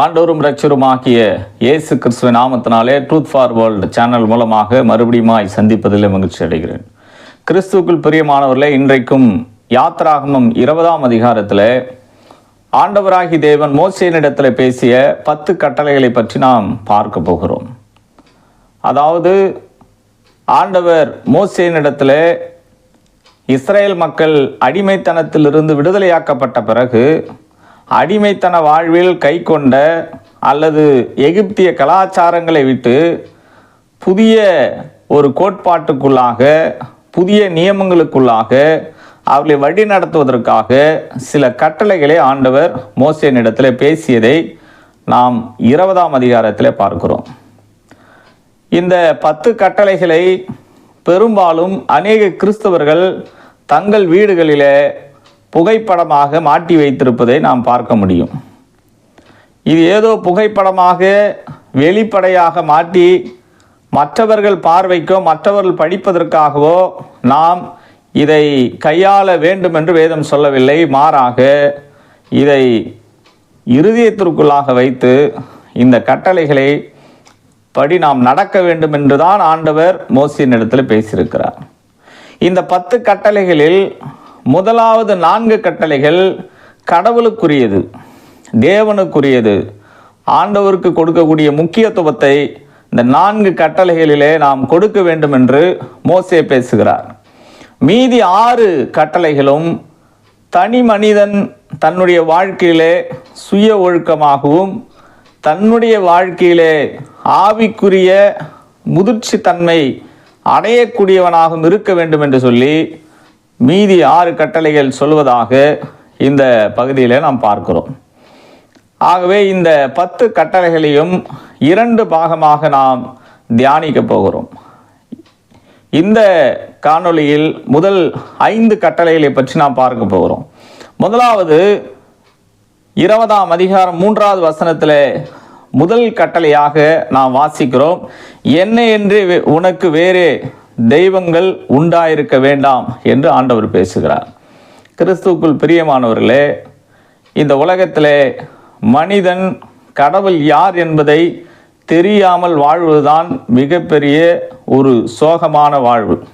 ஆண்டோரும் ரட்சருமாகிய இயேசு கிறிஸ்துவ நாமத்தினாலே ட்ரூத் ஃபார் வேர்ல்டு சேனல் மூலமாக மறுபடியுமாய் சந்திப்பதில் மகிழ்ச்சி அடைகிறேன். கிறிஸ்துவுக்குள் பிரியமானவர்களே இன்றைக்கும் யாத்ராகமம் இருபதாம் அதிகாரத்தில் ஆண்டவராகி தேவன் மோசையனிடத்தில் பேசிய பத்து கட்டளைகளை பற்றி நாம் பார்க்க போகிறோம். அதாவது ஆண்டவர் மோசையனிடத்தில் இஸ்ரேல் மக்கள் அடிமைத்தனத்திலிருந்து விடுதலையாக்கப்பட்ட பிறகு அடிமைத்தன வாழ்வில் கை கொண்ட அல்லது எகிப்திய கலாச்சாரங்களை விட்டு புதிய ஒரு கோட்பாட்டுக்குள்ளாக புதிய நியமங்களுக்குள்ளாக அவர்களை வழி நடத்துவதற்காக சில கட்டளைகளை ஆண்டவர் மோசேனிடத்தில் பேசியதை நாம் இருபதாம் அதிகாரத்தில் பார்க்கிறோம். இந்த பத்து கட்டளைகளை பெரும்பாலும் அநேக கிறிஸ்தவர்கள் தங்கள் வீடுகளிலே புகைப்படமாக மாட்டி வைத்திருப்பதை நாம் பார்க்க முடியும். இது ஏதோ புகைப்படமாக வெளிப்படையாக மாட்டி மற்றவர்கள் பார்வைக்கோ மற்றவர்கள் படிப்பதற்காகவோ நாம் இதை கையாள வேண்டும் என்று வேதம் சொல்லவில்லை. மாறாக இதை இருதயத்திற்குள்ளாக வைத்து இந்த கட்டளைகளை படி நாம் நடக்க வேண்டும் என்றுதான் ஆண்டவர் மோசியின் இடத்துல பேசியிருக்கிறார். இந்த பத்து கட்டளைகளில் முதலாவது நான்கு கட்டளைகள் கடவுளுக்குரியது தேவனுக்குரியது. ஆண்டவருக்கு கொடுக்கக்கூடிய முக்கியத்துவத்தை இந்த நான்கு கட்டளைகளிலே நாம் கொடுக்க வேண்டும் என்று மோசே பேசுகிறார். மீதி ஆறு கட்டளைகளும் தனி மனிதன் தன்னுடைய வாழ்க்கையிலே சுய ஒழுக்கமாகவும் தன்னுடைய வாழ்க்கையிலே ஆவிக்குரிய முதிர்ச்சி தன்மை அடையக்கூடியவனாகவும் இருக்க வேண்டும் என்று சொல்லி மீதி ஆறு கட்டளைகள் சொல்வதாக இந்த பகுதியில் நாம் பார்க்கிறோம். ஆகவே இந்த பத்து கட்டளைகளையும் இரண்டு பாகமாக நாம் தியானிக்க போகிறோம். இந்த காணொளியில் முதல் ஐந்து கட்டளைகளை பற்றி நாம் பார்க்க போகிறோம். முதலாவது இருபதாம் அதிகாரம் மூன்றாவது வசனத்தில் முதல் கட்டளையாக நாம் வாசிக்கிறோம். என்ன என்று வே- உனக்கு வேறு தெய்வங்கள் உண்டாயிருக்க வேண்டாம் என்று ஆண்டவர் பேசுகிறார். கிறிஸ்துவுக்குள் பிரியமானவர்களே இந்த உலகத்திலே மனிதன் கடவுள் யார் என்பதை தெரியாமல் வாழ்வதுதான் மிகப்பெரிய ஒரு சோகமான வாழ்வு.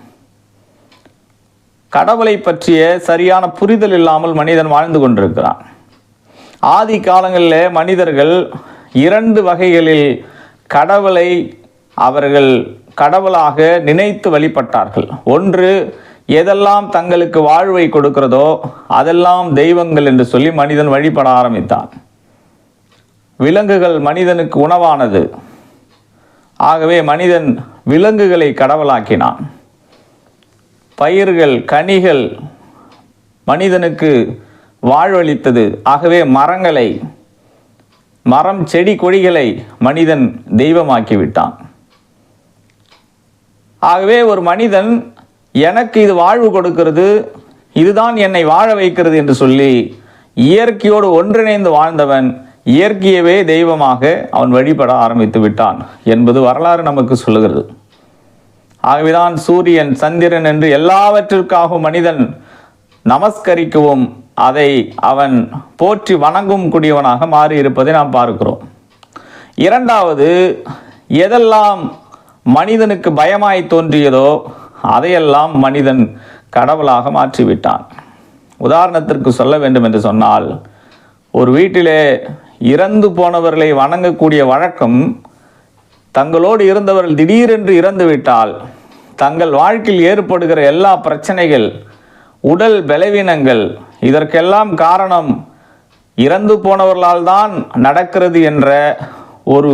கடவுளை பற்றிய சரியான புரிதல் இல்லாமல் மனிதன் வாழ்ந்து கொண்டிருக்கிறான். ஆதி காலங்களில் மனிதர்கள் இரண்டு வகைகளில் கடவுளை அவர்கள் கடவுளாக நினைத்து வழிபட்டார்கள். ஒன்று எதெல்லாம் தங்களுக்கு வாழ்வை கொடுக்கிறதோ அதெல்லாம் தெய்வங்கள் என்று சொல்லி மனிதன் வழிபட ஆரம்பித்தான். விலங்குகள் மனிதனுக்கு உணவானது. ஆகவே மனிதன் விலங்குகளை கடவுளாக்கினான். பயிர்கள் கனிகள் மனிதனுக்கு வாழ்வளித்தது. ஆகவே மரங்களை மரம் செடி கொடிகளை மனிதன் தெய்வமாக்கிவிட்டான். ஆகவே ஒரு மனிதன் எனக்கு இது வாழ்வு கொடுக்கிறது இதுதான் என்னை வாழ வைக்கிறது என்று சொல்லி இயற்கையோடு ஒன்றிணைந்து வாழ்ந்தவன் இயற்கையவே தெய்வமாக அவன் வழிபட ஆரம்பித்து விட்டான் என்பது வரலாறு நமக்கு சொல்லுகிறது. ஆகவேதான் சூரியன் சந்திரன் என்று எல்லாவற்றிற்காகவும் மனிதன் நமஸ்கரிக்கவும் அதை அவன் போற்றி வணங்கும் கூடியவனாக மாறி இருப்பதை நாம் பார்க்கிறோம். இரண்டாவது எதெல்லாம் மனிதனுக்கு பயமாய் தோன்றியதோ அதையெல்லாம் மனிதன் கடவுளாக மாற்றிவிட்டான். உதாரணத்திற்கு சொல்ல வேண்டும் என்று சொன்னால் ஒரு வீட்டிலே இறந்து போனவர்களை வணங்கக்கூடிய வழக்கம் தங்களோடு இருந்தவர்கள் திடீரென்று இறந்துவிட்டால் தங்கள் வாழ்க்கையில் ஏற்படுகிற எல்லா பிரச்சனைகள் உடல் பலவீனங்கள் இதற்கெல்லாம் காரணம் இறந்து போனவர்களால் தான் நடக்கிறது என்ற ஒரு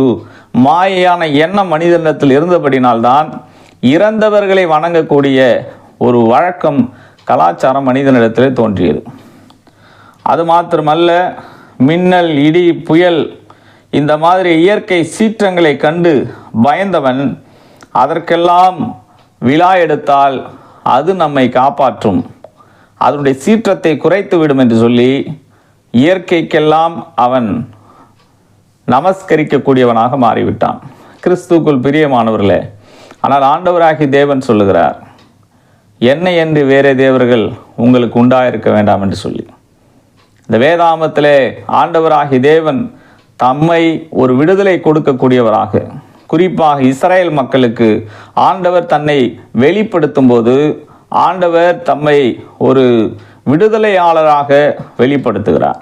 மாயையான எண்ணம் மனிதனிடத்தில் இருந்தபடினால்தான் இறந்தவர்களை வணங்கக்கூடிய ஒரு வழக்கம் கலாச்சாரம் மனிதனிடத்திலே தோன்றியது. அது மாத்திரமல்ல மின்னல் இடி புயல் இந்த மாதிரி இயற்கை சீற்றங்களை கண்டு பயந்தவன் அதற்கெல்லாம் விழா எடுத்தால் அது நம்மை காப்பாற்றும். அதனுடைய சீற்றத்தை குறைத்து விடும் என்று சொல்லி இயற்கைக்கெல்லாம் அவன் நமஸ்கரிக்கக்கூடியவனாக மாறிவிட்டான். கிறிஸ்துக்குள் பிரியமானவர்களே ஆனால் ஆண்டவராகி தேவன் சொல்லுகிறார் என்னை என்று வேறே தேவர்கள் உங்களுக்கு உண்டாயிருக்க வேண்டாம் என்று சொல்லி. இந்த வேதாமத்திலே ஆண்டவராகி தேவன் தம்மை ஒரு விடுதலை கொடுக்கக்கூடியவராக குறிப்பாக இஸ்ரேல் மக்களுக்கு ஆண்டவர் தன்னை வெளிப்படுத்தும் போது ஆண்டவர் தம்மை ஒரு விடுதலையாளராக வெளிப்படுத்துகிறார்.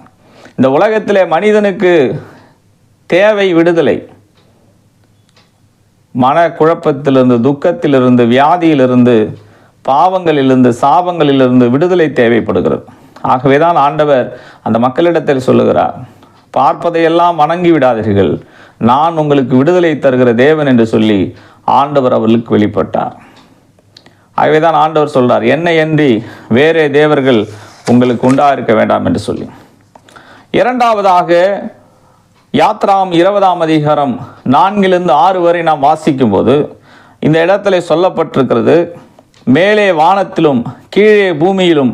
இந்த உலகத்திலே மனிதனுக்கு தேவை விடுதலை. மன குழப்பத்திலிருந்து துக்கத்திலிருந்து வியாதியிலிருந்து பாவங்களிலிருந்து சாபங்களிலிருந்து விடுதலை தேவைப்படுகிறது. ஆகவே தான் ஆண்டவர் அந்த மக்களிடத்தில் சொல்லுகிறார் பார்ப்பதையெல்லாம் வணங்கி விடாதீர்கள். நான் உங்களுக்கு விடுதலை தருகிற தேவன் என்று சொல்லி ஆண்டவர் அவர்களுக்கு வெளிப்பட்டார். ஆகவே தான் ஆண்டவர் சொல்றார் என்னை அன்றி வேறே தேவர்கள் உங்களுக்கு உண்டா இருக்க வேண்டாம் என்று சொல்லி. இரண்டாவதாக யாத்ராம் இருபதாம் அதிகாரம் நான்கிலிருந்து ஆறு வரை நாம் வாசிக்கும் போது இந்த இடத்துல சொல்லப்பட்டிருக்கிறது மேலே வானத்திலும் கீழே பூமியிலும்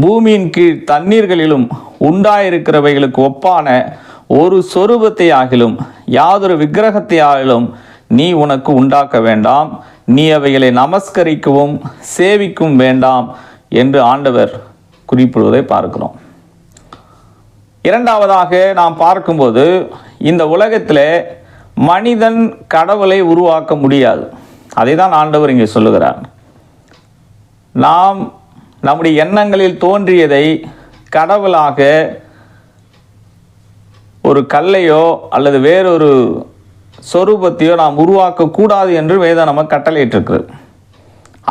பூமியின் கீழ் தண்ணீர்களிலும் உண்டாயிருக்கிறவைகளுக்கு ஒப்பான ஒரு சொரூபத்தை ஆகிலும் யாதொரு விக்கிரகத்தை ஆகிலும் நீ உனக்கு உண்டாக்க வேண்டாம். நீ அவைகளை நமஸ்கரிக்கவும் சேவிக்கும் வேண்டாம் என்று ஆண்டவர் குறிப்பிடுவதை பார்க்கிறோம். இரண்டாவதாக நாம் பார்க்கும்போது இந்த உலகத்தில் மனிதன் கடவுளை உருவாக்க முடியாது. அதை தான் ஆண்டவர் இங்கே சொல்லுகிறார். நாம் நம்முடைய எண்ணங்களில் தோன்றியதை கடவுளாக ஒரு கல்லையோ அல்லது வேறொரு சொரூபத்தையோ நாம் உருவாக்கக்கூடாது என்று வேதம் நம்ம கட்டளையிட்டிருக்கிறது.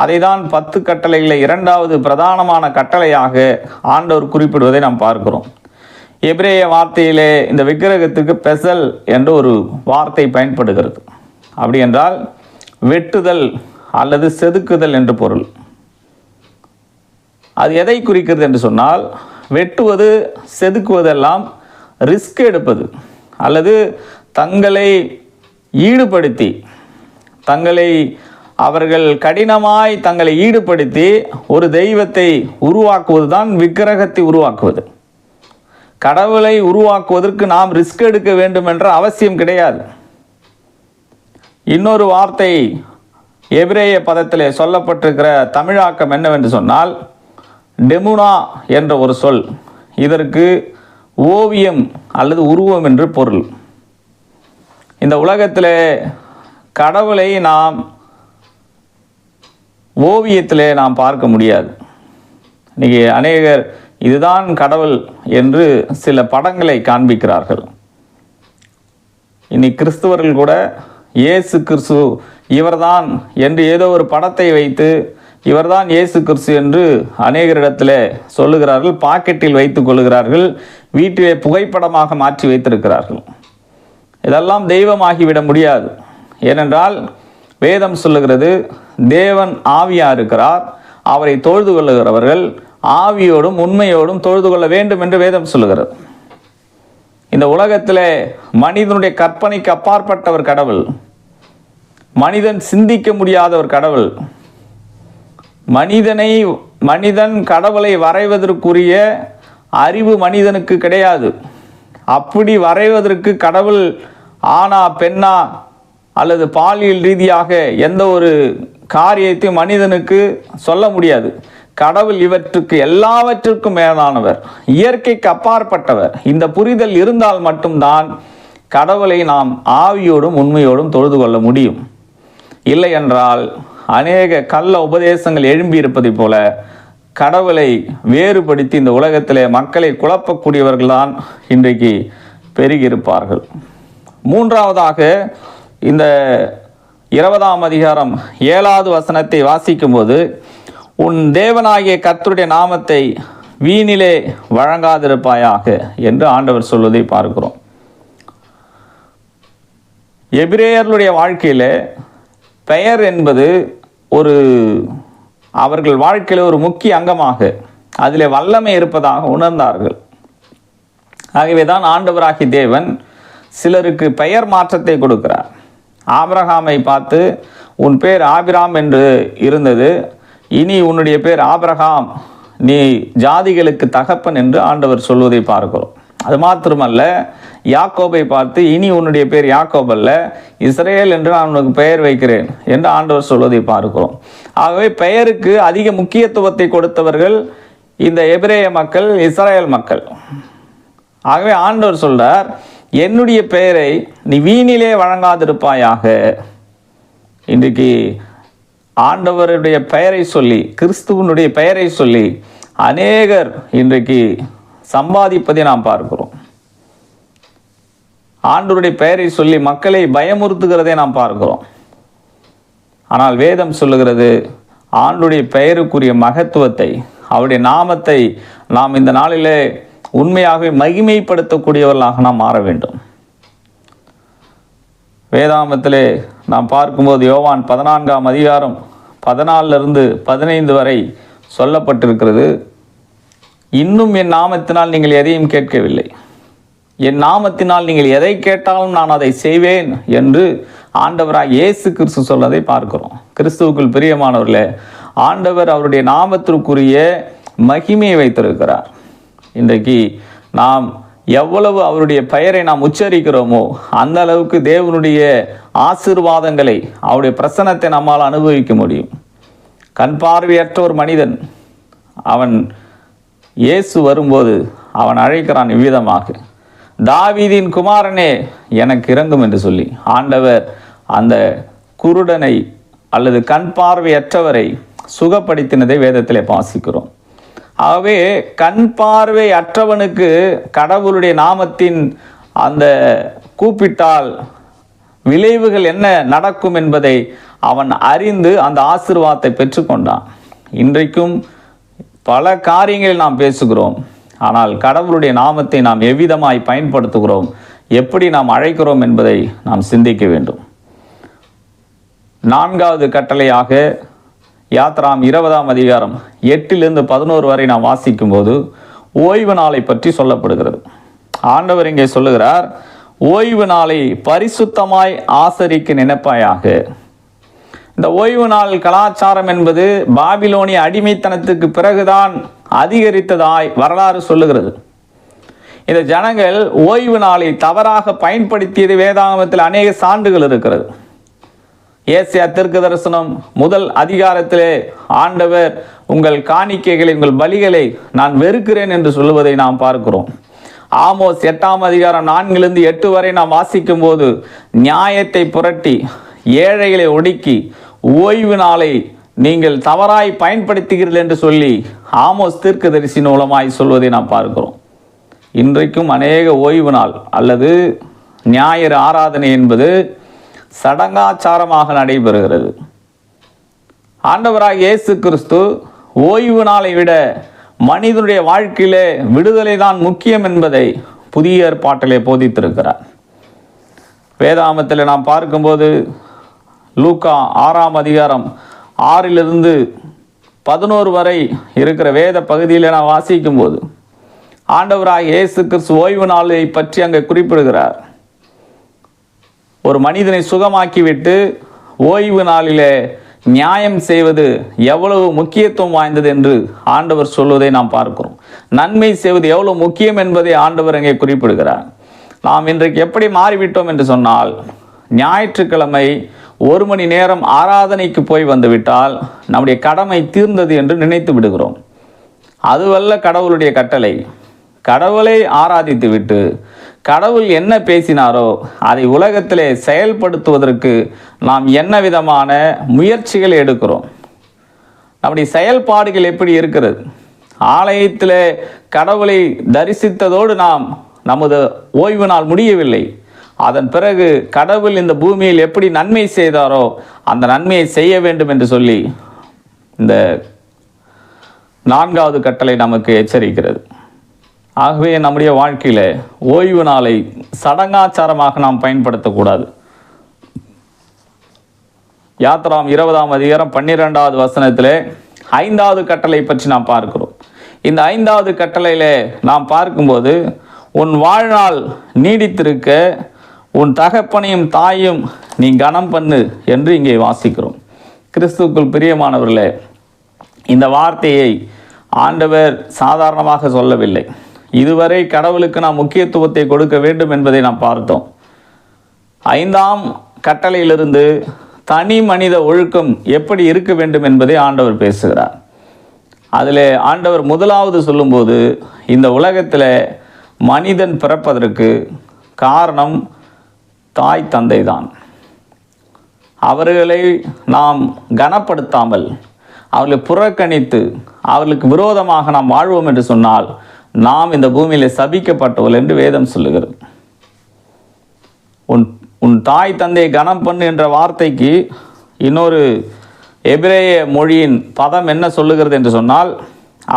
அதை தான் பத்து கட்டளைகளில் இரண்டாவது பிரதானமான கட்டளையாக ஆண்டவர் குறிப்பிடுவதை நாம் பார்க்கிறோம். எபிரேய வார்த்தையிலே இந்த விக்கிரகத்துக்கு பெசல் என்ற ஒரு வார்த்தை பயன்படுகிறது. அப்படி என்றால் வெட்டுதல் அல்லது செதுக்குதல் என்று பொருள். அது எதை குறிக்கிறது என்று சொன்னால் வெட்டுவது செதுக்குவதெல்லாம் ரிஸ்க் எடுப்பது அல்லது தங்களை ஈடுபடுத்தி தங்களை அவர்கள் கடினமாய் தங்களை ஈடுபடுத்தி ஒரு தெய்வத்தை உருவாக்குவது தான் விக்கிரகத்தை உருவாக்குவது. கடவுளை உருவாக்குவதற்கு நாம் ரிஸ்க் எடுக்க வேண்டும் என்ற அவசியம் கிடையாது. இன்னொரு வார்த்தை எபிரேய பதத்திலே சொல்லப்பட்டிருக்கிற தமிழாக்கம் என்னவென்று சொன்னால் டெமுனா என்ற ஒரு சொல். இதற்கு ஓவியம் அல்லது உருவம் என்று பொருள். இந்த உலகத்தில் கடவுளை நாம் ஓவியத்திலே நாம் பார்க்க முடியாது. இன்றைக்கி அநேகர் இதுதான் கடவுள் என்று சில படங்களை காண்பிக்கிறார்கள். இனி கிறிஸ்துவர்கள் கூட இயேசு கிறிஸ்து இவர்தான் என்று ஏதோ ஒரு படத்தை வைத்து இவர்தான் இயேசு கிறிஸ்து என்று அநேகரிடத்தில் சொல்லுகிறார்கள் பாக்கெட்டில் வைத்துக் கொள்ளுகிறார்கள் வீட்டிலே புகைப்படமாக மாற்றி வைத்திருக்கிறார்கள். இதெல்லாம் தெய்வமாகிவிட முடியாது. ஏனென்றால் வேதம் சொல்லுகிறது தேவன் ஆவியாக இருக்கிறார் அவரை தொழுது கொள்ளுகிறவர்கள் ஆவியோடும் உண்மையோடும் தொழுது கொள்ள வேண்டும் என்று வேதம் சொல்லுகிறது. இந்த உலகத்தில் மனிதனுடைய கற்பனைக்கு அப்பாற்பட்ட ஒரு கடவுள். மனிதன் சிந்திக்க முடியாத ஒரு கடவுள். மனிதனை மனிதன் கடவுளை வரைவதற்குரிய அறிவு மனிதனுக்கு கிடையாது. அப்படி வரைவதற்கு கடவுள் ஆனா பெண்ணா அல்லது பாலியல் ரீதியாக எந்த ஒரு காரியத்தையும் மனிதனுக்கு சொல்ல முடியாது. கடவுள் இவற்றுக்கு எல்லாவற்றிற்கும் மேலானவர் இயற்கைக்கு அப்பாற்பட்டவர். இந்த புரிதல் இருந்தால் மட்டும்தான் கடவுளை நாம் ஆவியோடும் உண்மையோடும் தொழுது கொள்ள முடியும். இல்லை என்றால் அநேக கள்ள உபதேசங்கள் எழும்பியிருப்பதைப் போல கடவுளை வேறுபடுத்தி இந்த உலகத்திலே மக்களை குழப்பக்கூடியவர்கள்தான் இன்றைக்கு பெருகியிருப்பார்கள். மூன்றாவதாக இந்த இருபதாம் அதிகாரம் ஏழாவது வசனத்தை வாசிக்கும்போது உன் தேவனாகிய கர்த்தருடைய நாமத்தை வீணிலே வழங்காதிருப்பாயாக என்று ஆண்டவர் சொல்வதை பார்க்கிறோம். எபிரேயர்களுடைய வாழ்க்கையில் பெயர் என்பது ஒரு அவர்கள் வாழ்க்கையில் ஒரு முக்கிய அங்கமாக அதில் வல்லமை இருப்பதாக உணர்ந்தார்கள். ஆகவே தான் ஆண்டவராகி தேவன் சிலருக்கு பெயர் மாற்றத்தை கொடுக்கிறார். ஆபிரகாமை பார்த்து உன் பேர் ஆபிராம் என்று இருந்தது. இனி உன்னுடைய பேர் ஆபிரகாம். நீ ஜாதிகளுக்கு தகப்பன் என்று ஆண்டவர் சொல்வதை பார்க்கிறோம். அது மாத்திரமல்ல யாக்கோபை பார்த்து இனி உன்னுடைய பேர் யாக்கோப் அல்ல இஸ்ரேல் என்று நான் உனக்கு பெயர் வைக்கிறேன் என்று ஆண்டவர் சொல்வதை பார்க்கிறோம். ஆகவே பெயருக்கு அதிக முக்கியத்துவத்தை கொடுத்தவர்கள் இந்த எபிரேய மக்கள் இஸ்ரேல் மக்கள். ஆகவே ஆண்டவர் சொல்றார் என்னுடைய பெயரை நீ வீணிலே வழங்காதிருப்பாயாக. இன்றைக்கு ஆண்டவருடைய பெயரை சொல்லி கிறிஸ்துவனுடைய பெயரை சொல்லி அநேகர் இன்றைக்கு சம்பாதிப்பதை நாம் பார்க்கிறோம். ஆண்டவருடைய பெயரை சொல்லி மக்களை பயமுறுத்துகிறதை நாம் பார்க்கிறோம். ஆனால் வேதம் சொல்லுகிறது ஆண்டுடைய பெயருக்குரிய மகத்துவத்தை அவருடைய நாமத்தை நாம் இந்த நாளிலே உண்மையாகவே மகிமைப்படுத்தக்கூடியவர்களாக நாம் மாற வேண்டும். வேதாமத்திலே நாம் பார்க்கும்போது யோவான் பதினான்காம் அதிகாரம் பதினாலிருந்து பதினைந்து வரை சொல்லப்பட்டிருக்கிறது. இன்னும் என் நாமத்தினால் நீங்கள் எதையும் கேட்கவில்லை. என் நாமத்தினால் நீங்கள் எதை கேட்டாலும் நான் அதை செய்வேன் என்று ஆண்டவராக இயேசு கிறிஸ்து சொல்வதை பார்க்கிறோம். கிறிஸ்துவுக்குள் பிரியமானவர்களே ஆண்டவர் அவருடைய நாமத்திற்குரிய மகிமையை வைத்திருக்கிறார். இன்றைக்கு நாம் எவ்வளவு அவருடைய பெயரை நாம் உச்சரிக்கிறோமோ அந்த அளவுக்கு தேவனுடைய ஆசீர்வாதங்களை அவருடைய பிரசனத்தை நம்மால் அனுபவிக்க முடியும். கண் பார்வையற்ற ஒரு மனிதன் அவன் இயேசு வரும்போது அவன் அழைக்கிறான் இவ்விதமாக தாவீதின் குமாரனே எனக்கு இறங்கும் என்று சொல்லி. ஆண்டவர் அந்த குருடனை அல்லது கண் பார்வையற்றவரை சுகப்படுத்தினதை வேதத்தில் வாசிக்கிறோம். ஆகவே கண் பார்வை அற்றவனுக்கு கடவுளுடைய நாமத்தின் அந்த கூப்பிட்டால் விளைவுகள் என்ன நடக்கும் என்பதை அவன் அறிந்து அந்த ஆசிர்வாதத்தை பெற்றுக்கொண்டான். இன்றைக்கும் பல காரியங்களில் நாம் பேசுகிறோம். ஆனால் கடவுளுடைய நாமத்தை நாம் எவ்விதமாய் பயன்படுத்துகிறோம்? எப்படி நாம் அழைக்கிறோம் என்பதை நாம் சிந்திக்க வேண்டும். நான்காவது கட்டளையாக யாத்ராம் இருபதாம் அதிகாரம் எட்டிலிருந்து பதினோரு வரை நாம் வாசிக்கும்போது ஓய்வு நாளை பற்றி சொல்லப்படுகிறது. ஆண்டவர் இங்கே சொல்லுகிறார் ஓய்வு நாளை பரிசுத்தமாய் ஆசரிக்க நினைப்பாயாக. இந்த ஓய்வு நாள் கலாச்சாரம் என்பது பாபிலோனிய அடிமைத்தனத்துக்கு பிறகுதான் அதிகரித்ததாய் வரலாறு சொல்லுகிறது. இந்த ஜனங்கள் ஓய்வு நாளை தவறாக பயன்படுத்தியது வேதாகமத்தில் அநேக சான்றுகள் இருக்கிறது. ஏசியா தெற்கு தரிசனம் முதல் அதிகாரத்திலே ஆண்டவர் உங்கள் காணிக்கைகளை உங்கள் பலிகளை நான் வெறுக்கிறேன் என்று சொல்லுவதை நாம் பார்க்கிறோம். ஆமோஸ் எட்டாம் அதிகாரம் நான்கிலிருந்து எட்டு வரை நாம் வாசிக்கும் போது நியாயத்தை புரட்டி ஏழைகளை ஒடுக்கி ஓய்வு நாளை நீங்கள் தவறாய் பயன்படுத்துகிறீர்கள் என்று சொல்லி ஆமோஸ் தீர்க்கதரிசி மூலமாய் சொல்வதை நாம் பார்க்கிறோம். இன்றைக்கும் அநேக ஓய்வு நாள் அல்லது ஞாயிறு ஆராதனை என்பது சடங்காச்சாரமாக நடைபெறுகிறது. ஆண்டவராக இயேசு கிறிஸ்து ஓய்வு நாளை விட மனிதனுடைய வாழ்க்கையிலே விடுதலை தான் முக்கியம் என்பதை புதிய ஏற்பாட்டிலே போதித்திருக்கிறார். வேதாமத்தில் நாம் பார்க்கும்போது லூக்கா ஆறாம் அதிகாரம் ஆறிலிருந்து பதினோரு வரை இருக்கிற வேத பகுதியில் நான் வாசிக்கும்போது ஆண்டவராக இயேசு கிறிஸ்து ஓய்வு நாளை பற்றி அங்கே குறிப்பிடுகிறார். ஒரு மனிதனை சுகமாக்கிவிட்டு ஓய்வு நாளிலே நியாயம் செய்வது எவ்வளவு முக்கியத்துவம் வாய்ந்தது என்று ஆண்டவர் சொல்வதை நாம் பார்க்கிறோம். நன்மை செய்வது எவ்வளவு முக்கியம் என்பதை ஆண்டவர் அங்கே குறிப்பிடுகிறார். நாம் இன்றைக்கு எப்படி மாறிவிட்டோம் என்று சொன்னால் ஞாயிற்றுக்கிழமை ஒரு மணி நேரம் ஆராதனைக்கு போய் வந்துவிட்டால் நம்முடைய கடமை தீர்ந்தது என்று நினைத்து விடுகிறோம். அதுவல்ல கடவுளுடைய கட்டளை. கடவுளை ஆராதித்து விட்டு கடவுள் என்ன பேசினாரோ அதை உலகத்திலே செயல்படுத்துவதற்கு நாம் என்ன விதமான முயற்சிகள் எடுக்கிறோம்? நம்முடைய செயல்பாடுகள் எப்படி இருக்கிறது? ஆலயத்தில் கடவுளை தரிசித்ததோடு நாம் நமது ஓய்வு நாள் முடியவில்லை. அதன் பிறகு கடவுள் இந்த பூமியில் எப்படி நன்மை செய்தாரோ அந்த நன்மையை செய்ய வேண்டும் என்று சொல்லி இந்த நான்காவது கட்டளை நமக்கு எச்சரிக்கிறது. ஆகவே நம்முடைய வாழ்க்கையில் ஓய்வு நாளை சடங்காச்சாரமாக நாம் பயன்படுத்தக்கூடாது. யாத்ராம் இருபதாம் அதிகாரம் பன்னிரெண்டாவது வசனத்தில் ஐந்தாவது கட்டளை பற்றி நாம் பார்க்கிறோம். இந்த ஐந்தாவது கட்டளையிலே நாம் பார்க்கும்போது உன் வாழ்நாள் நீடித்திருக்க உன் தகப்பனையும் தாயும் நீ கனம் பண்ணு என்று இங்கே வாசிக்கிறோம். கிறிஸ்துவுக்குள் பிரியமானவர்களே இந்த வார்த்தையை ஆண்டவர் சாதாரணமாக சொல்லவில்லை. இதுவரை கடவுளுக்கு நாம் முக்கியத்துவத்தை கொடுக்க வேண்டும் என்பதை நாம் பார்த்தோம். ஐந்தாம் கட்டளையிலிருந்து தனி மனித ஒழுக்கம் எப்படி இருக்க வேண்டும் என்பதை ஆண்டவர் பேசுகிறார். அதில் ஆண்டவர் முதலாவது சொல்லும்போது இந்த உலகத்தில் மனிதன் பிறப்பதற்கு காரணம் தாய் தந்தை தான் அவர்களை நாம் கனப்படுத்தாமல் அவர்களை புறக்கணித்து அவர்களுக்கு விரோதமாக நாம் வாழ்வோம் என்று சொன்னால் நாம் இந்த பூமியில் சபிக்கப்பட்டவள் என்று வேதம் சொல்லுகிறது. உன் உன் தாய் தந்தையை கனம் பண்ணு என்ற வார்த்தைக்கு இன்னொரு எபிரேய மொழியின் பதம் என்ன சொல்லுகிறது என்று சொன்னால்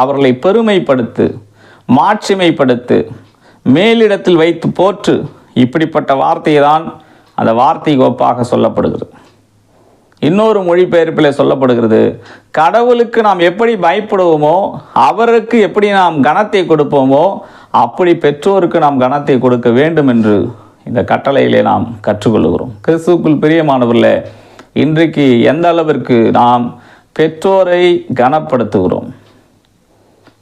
அவர்களை பெருமைப்படுத்து மாட்சிமைப்படுத்து மேலிடத்தில் வைத்து போற்று. இப்படிப்பட்ட வார்த்தையை தான் அந்த வார்த்தை கோப்பாக சொல்லப்படுகிறது. இன்னொரு மொழிபெயர்ப்பில் சொல்லப்படுகிறது. கடவுளுக்கு நாம் எப்படி பயப்படுவோமோ அவருக்கு எப்படி நாம் கனத்தை கொடுப்போமோ அப்படி பெற்றோருக்கு நாம் கனத்தை கொடுக்க வேண்டும் என்று இந்த கட்டளையிலே நாம் கற்றுக்கொள்கிறோம். கிறிஸ்துக்குள் பிரியமானவர்களே இன்றைக்கு எந்த அளவிற்கு நாம் பெற்றோரை கனப்படுத்துகிறோம்?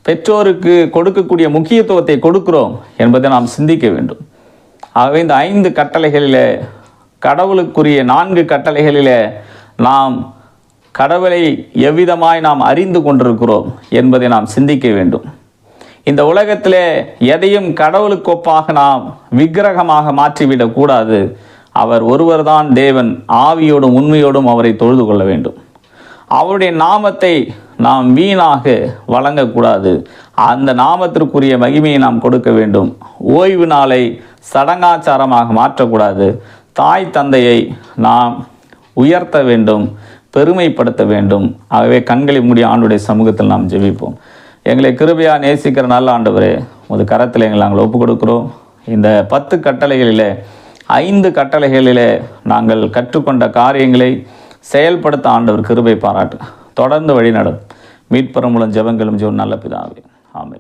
பெற்றோருக்கு கொடுக்கக்கூடிய முக்கியத்துவத்தை கொடுக்கிறோம் என்பதை நாம் சிந்திக்க வேண்டும். ஆகவே இந்த ஐந்து கட்டளைகளில் கடவுளுக்குரிய நான்கு கட்டளைகளில் நாம் கடவுளை எவ்விதமாய் நாம் அறிந்து கொண்டிருக்கிறோம் என்பதை நாம் சிந்திக்க வேண்டும். இந்த உலகத்திலே எதையும் கடவுளுக்கொப்பாக நாம் விக்கிரகமாக மாற்றிவிடக்கூடாது அவர் ஒருவர்தான் தேவன் ஆவியோடும் உண்மையோடும் அவரை தொழுது கொள்ள வேண்டும். அவருடைய நாமத்தை நாம் வீணாக வழங்கக்கூடாது அந்த நாமத்திற்குரிய மகிமையை நாம் கொடுக்க வேண்டும். ஓய்வு நாளை சடங்காச்சாரமாக மாற்றக்கூடாது. தாய் தந்தையை நாம் உயர்த்த வேண்டும் பெருமைப்படுத்த வேண்டும். ஆகவே கண்களை மூடி ஆண்டுடைய சமூகத்தில் நாம் ஜெபிப்போம். எங்களை கிருபையா நேசிக்கிற நல்ல ஆண்டவரே உமது கரத்தில் எங்களை நாங்கள் ஒப்புக் கொடுக்கிறோம் இந்த பத்து கட்டளைகளிலே ஐந்து கட்டளைகளிலே நாங்கள் கற்றுக்கொண்ட காரியங்களை செயல்படுத்த ஆண்டவர் கிருபை பாராட்டு. தொடர்ந்து வழி நடும் மீட்பெறும் மூலம் ஜெபங்களும் ஜோ நல்ல பிதாவே. ஆமே